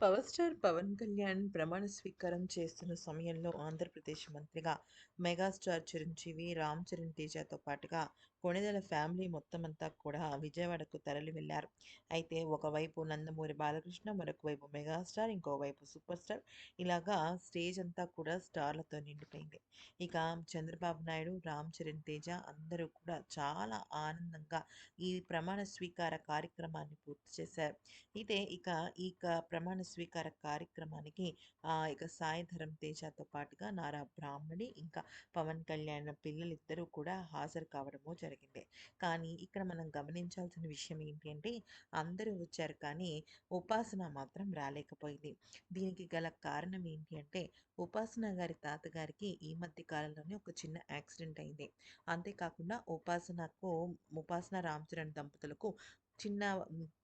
Power star Pawan Kalyan ప్రమాణ స్వీకారం చేస్తున్న సమయంలో ఆంధ్రప్రదేశ్ మంత్రిగా మెగాస్టార్ చిరంజీవి రామ్ చరణ్ తేజతో పాటుగా కొణిదెల ఫ్యామిలీ మొత్తమంతా కూడా విజయవాడకు తరలి వెళ్ళారు అయితే ఒకవైపు నందమూరి బాలకృష్ణ మరొక వైపు మెగాస్టార్ ఇంకోవైపు సూపర్ స్టార్. ఇలాగా స్టేజ్ అంతా కూడా స్టార్లతో నిండిపోయింది. ఇక చంద్రబాబు నాయుడు రామ్ చరణ్ తేజ అందరూ కూడా చాలా ఆనందంగా ఈ ప్రమాణ స్వీకార కార్యక్రమాన్ని పూర్తి చేశారు. అయితే ఇక ఈ ప్రమాణ స్వీకార కార్యక్రమానికి ఆ, ఇక సాయిధరం తేజతో పాటుగా నారా బ్రాహ్మణి ఇంకా పవన్ కళ్యాణ్ పిల్లలిద్దరూ కూడా హాజరు కావడము జరిగింది కానీ ఇక్కడ మనం గమనించాల్సిన విషయం ఏంటంటే అందరూ వచ్చారు కానీ ఉపాసన మాత్రం రాలేకపోయింది. దీనికి గల కారణం ఏంటి అంటే ఉపాసన గారి తాతగారికి ఈ మధ్య కాలంలోనే ఒక చిన్న యాక్సిడెంట్ అయింది. అంతేకాకుండా ఉపాసనకు ఉపాసన రామ్ చరణ్ దంపతులకు చిన్న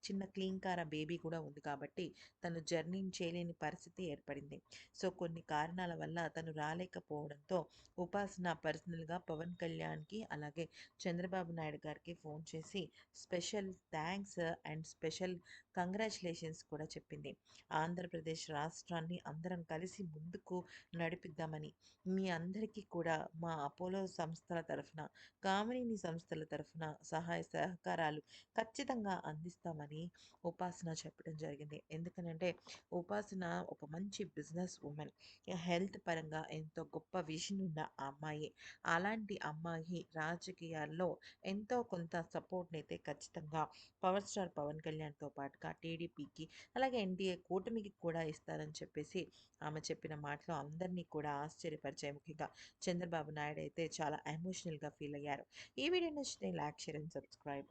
చిన్న క్లీన్ కార బేబీ కూడా ఉంది కాబట్టి తను జర్నీ చేయలేని పరిస్థితి ఏర్పడింది. సో కొన్ని కారణాల వల్ల తను రాలేకపోవడంతో ఉపాసన పర్సనల్గా పవన్ కళ్యాణ్కి అలాగే చంద్రబాబు నాయుడు గారికి ఫోన్ చేసి special thanks and special congratulations కూడా చెప్పింది. ఆంధ్రప్రదేశ్ రాష్ట్రాన్ని అందరం కలిసి ముందుకు నడిపిద్దామని మీ అందరికీ కూడా మా అపోలో సంస్థల తరఫున కామినేని సంస్థల తరఫున సహాయ సహకారాలు ఖచ్చితంగా అందిస్తామని ఉపాసన చెప్పడం జరిగింది. ఎందుకనంటే ఉపాసన ఒక మంచి బిజినెస్ ఉమెన్. హెల్త్ పరంగా ఎంతో గొప్ప విజన్ ఉన్న అమ్మాయి. అలాంటి అమ్మాయి రాజకీయాల్లో ఎంతో కొంత సపోర్ట్ని అయితే ఖచ్చితంగా పవర్ స్టార్ పవన్ కళ్యాణ్తో పాటుగా టీడీపీకి అలాగే ఎన్డీఏ కూటమికి కూడా ఇస్తారని చెప్పేసి ఆమె చెప్పిన మాటలు అందరినీ కూడా ఆశ్చర్యపరిచే ముఖ్యంగా చంద్రబాబు నాయుడు అయితే చాలా ఎమోషనల్గా ఫీల్ అయ్యారు. ఈ వీడియో నచ్చితే లైక్ షేర్ అండ్ సబ్స్క్రైబ్.